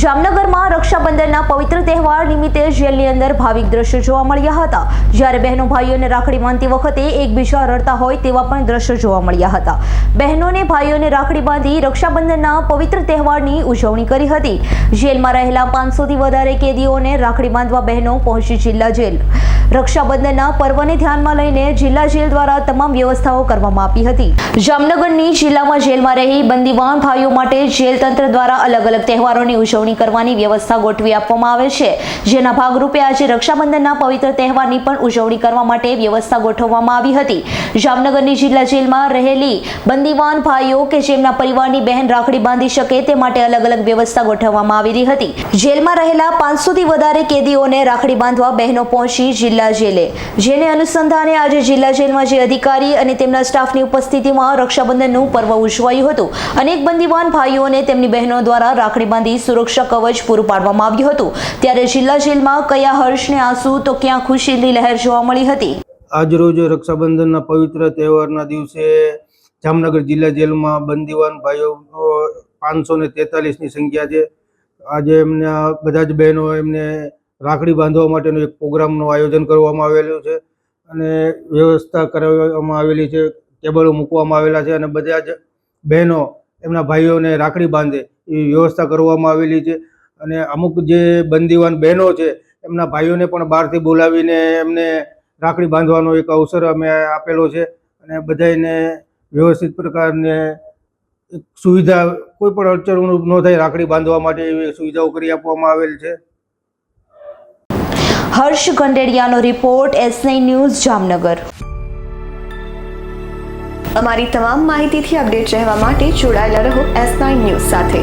જામનગરમાં રક્ષાબંધનના પવિત્ર તહેવાર નિમિત્તે જેલની અંદર ભાવિક દ્રશ્યો જોવા મળ્યા હતા. જ્યારે બહેનો ભાઈઓને રાખડી બાંધતી વખતે એકબીજા રડતા હોય તેવા પણ દ્રશ્યો જોવા મળ્યા હતા. બહેનોને, ભાઈઓને રાખડી બાંધી રક્ષાબંધનના પવિત્ર તહેવારની ઉજવણી કરી હતી. જેલમાં રહેલા પાંચસોથી વધારે કેદીઓને રાખડી બાંધવા બહેનો પહોંચી જિલ્લા જેલ. રક્ષાબંધનના પર્વને ધ્યાનમાં લઈને જિલ્લા જેલ દ્વારા તમામ વ્યવસ્થાઓ કરવામાં આપી હતી. જામનગરની જિલ્લામાં જેલમાં રહી બંદીવાન ભાઈઓ માટે જેલ તંત્ર દ્વારા અલગ અલગ તહેવારોની ઉજવણી કરવાની વ્યવસ્થા ગોઠવી આપવામાં આવે છે. જેના ભાગરૂપે આજે રક્ષાબંધનના પવિત્ર તહેવારની પણ ઉજવણી કરવા માટે વ્યવસ્થા ગોઠવવામાં આવી હતી. જામનગરની જિલ્લા જેલમાં રહેલી બંદીવાન ભાઈઓ કે જેમના પરિવારની બહેન રાખડી બાંધી શકે તે માટે અલગ અલગ વ્યવસ્થા ગોઠવવામાં આવેલી હતી. જેલમાં રહેલા પાંચસોથી વધારે કેદીઓને રાખડી બાંધવા બહેનો પહોંચી જિલ્લા જેલે. જેને અનુસંધાને આજે જિલ્લા જેલમાં જે અધિકારી અને તેમના સ્ટાફની ઉપસ્થિતિમાં રક્ષાબંધનનું પર્વ ઉજવાયું હતું. અનેક બંદીવાન ભાઈઓને તેમની બહેનો દ્વારા રાખડી બાંધી સુરક્ષા કવચ પૂરું પાડવામાં આવ્યું હતું. ત્યારે જિલ્લા જેલમાં કયા હર્ષને આંસુ તો ક્યાં ખુશીની લહેર જોવા મળી હતી? આજરોજ રક્ષાબંધનના પવિત્ર તહેવારના દિવસે જામનગર જિલ્લા જેલમાં બંદીવાન ભાઈઓ પાંચસો ને તેતાલીસની સંખ્યા છે. આજે એમના, બધા જ બહેનો એમને રાખડી બાંધવા માટેનો એક પ્રોગ્રામનું આયોજન કરવામાં આવેલું છે અને વ્યવસ્થા કરવામાં આવેલી છે, ટેબલો મૂકવામાં આવેલા છે અને બધા જ બહેનો એમના ભાઈઓને રાખડી બાંધે એવી વ્યવસ્થા કરવામાં આવેલી છે અને અમુક જે બંદીવાન બહેનો છે એમના ભાઈઓને પણ બહારથી બોલાવીને એમને રાખડી બાંધવાનો એક અવસર અમે આપેલો છે અને બધાને વ્યવસ્થિત પ્રકારને સુવિધા કોઈ પણ અડચણ ન થાય રાખડી બાંધવા માટે એવી સુવિધાઓ કરી આપવામાં આવેલ છે. હર્ષ ગંડેડિયાનો રિપોર્ટ એસઆઈ ન્યૂઝ જામનગર. અમારી તમામ માહિતીથી અપડેટ રહેવા માટે જોડાયેલા રહો એસઆઈ ન્યૂઝ સાથે.